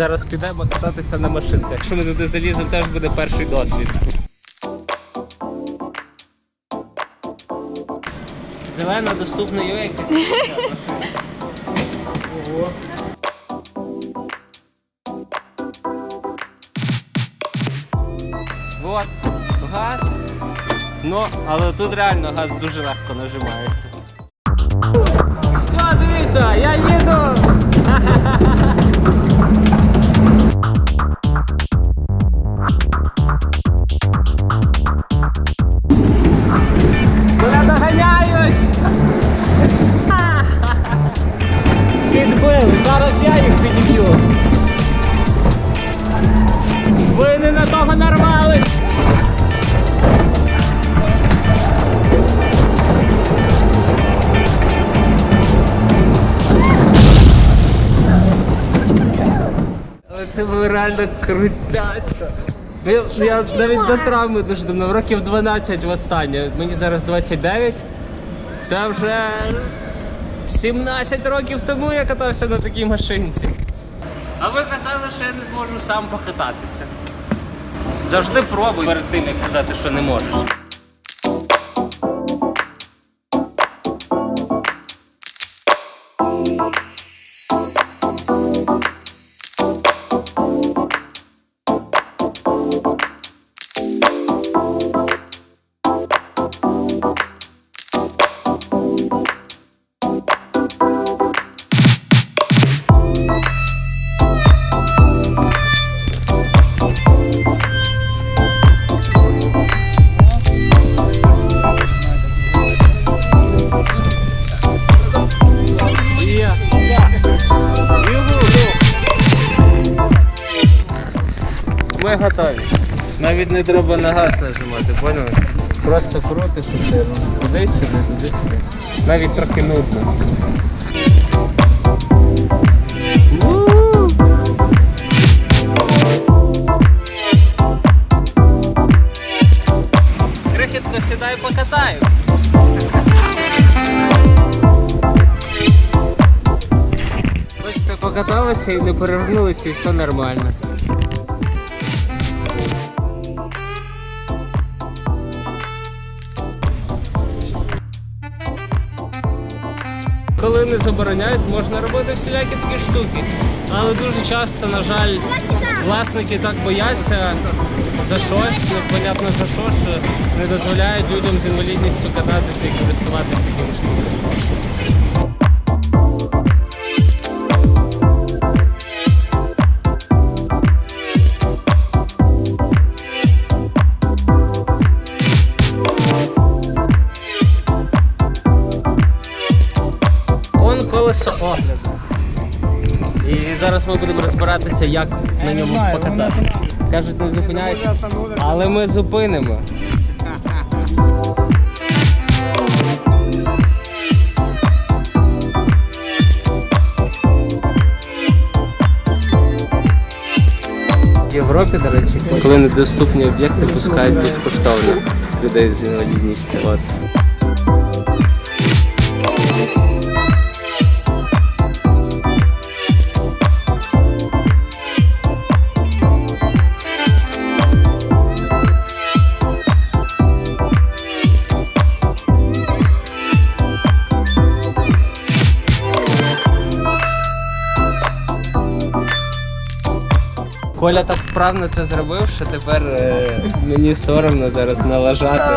Зараз підемо кататися на машинках. Якщо ми туди заліземо, теж буде перший досвід. Зелена доступна. Ого. Вот, газ. Ну, але тут реально газ дуже легко нажимається. Все, дивіться, я їду! Мене доганяють! Зараз я їх підіб'ю. Ви не на того нарвались! Це ви реально крутяцько. Я, я навіть до травми дуже давно, років 12 востаннє. Мені зараз 29. Це вже 17 років тому я катався на такій машинці. А ви казали, що я не зможу сам покататися. Завжди пробуй перед тим, як казати, що не можеш. Ми готові. Навіть не треба на газ нажимати, поняли? Просто крутиш і це туди сюди, туди сюди. Навіть трохи нудно. Крихітко, сідай покатаю. Бачите, покаталися і не перевернулися, і все нормально. Коли не забороняють, можна робити всілякі такі штуки. Але дуже часто, на жаль, власники так бояться за щось, непонятно за що, що не дозволяють людям з інвалідністю кататися і користуватися такими штуками. Колесо огляду. І зараз ми будемо розбиратися, як на ньому покататися. Кажуть, не зупиняють, але ми зупинимо. В Європі, до речі, коли недоступні об'єкти пускають безкоштовно людей з інвалідністю. От. Коля так справно це зробив, що тепер е, мені соромно зараз налажати.